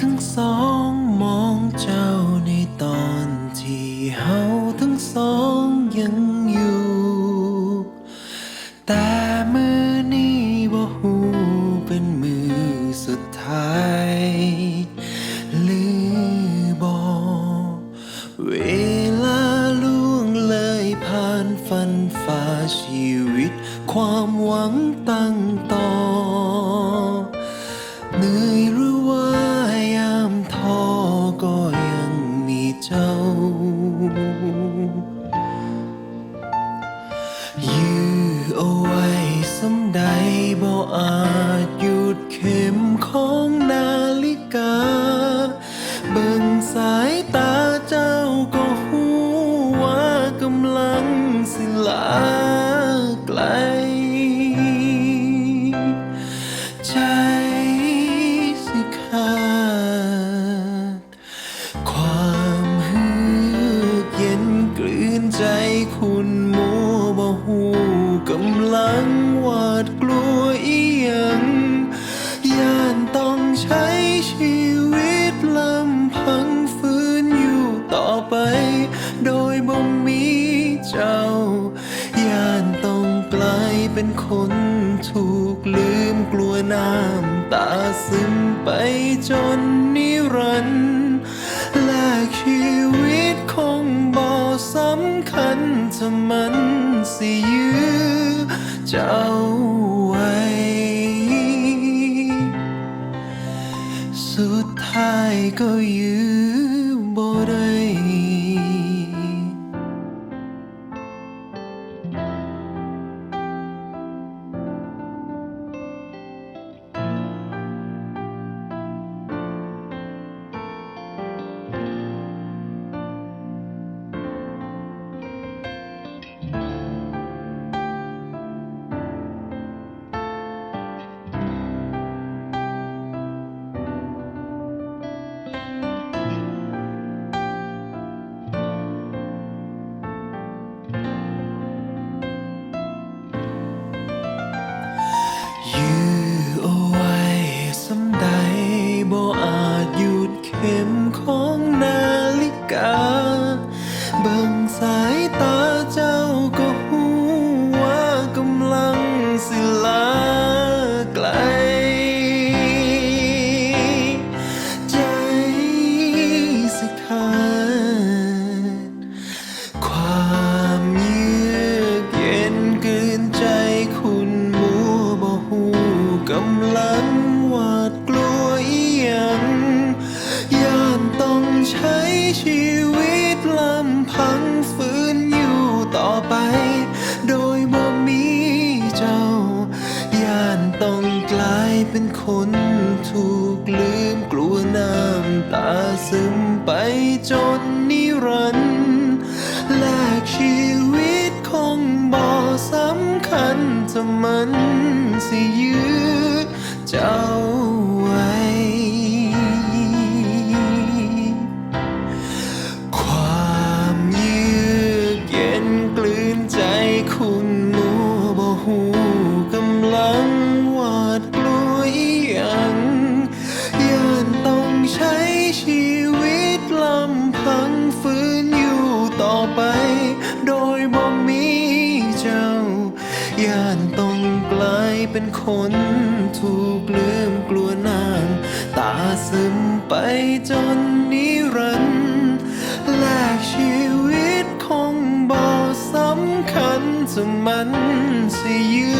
ทั้งสองมองเจ้าในตอนที่เฮาทั้งสองยังอยู่ แต่มือนี้บ่ฮู้เป็นมือสุดท้ายหรือบ่เวลาล่วงเลยผ่านฟันฝ่าชีวิต ความหวังตั้งต่อเหนื่อย เอาไว้สำใดบ่อาจหยุดเข็มของนาฬิกา เบิ่งสายตาเจ้าก็หูว่ากำลังสิลาไกล ใจสิขาดความหืดเย็นกลืนใจคุณมัวบ่หูำลังหวาดกลัวอีหยังย่านต้องใช้ชีวิตลำพังฝืนอยู่ต่อไป โดยบ่มีเจ้า ย่านต้องกลายเป็นคนถูกลืมกลัวน้ำตาซึมไปจนนิรันดร์แลกชีวิตคงบ่สำคัญถ้ามันสิยื้อ เจ้าไว้ สุดท้ายก็ยื้อบ่ได้ ชีวิตลำพังฝืนอยู่ต่อไป โดยบ่มีเจ้า ย่านต้องกลายเป็นคนถูกลืมกลัวน้ำตาซึมไปจนนิรันดร์แลกชีวิตคงบ่สำคัญถ้ามันสิยื้อเจ้า โดยบ่มีเจ้า ย่านต้องกลายเป็นคนถูกลืมกลัวน้ำตาซึมไปจนนิรันดร์แลกชีวิตคงบ่สำคัญจะมันสิยื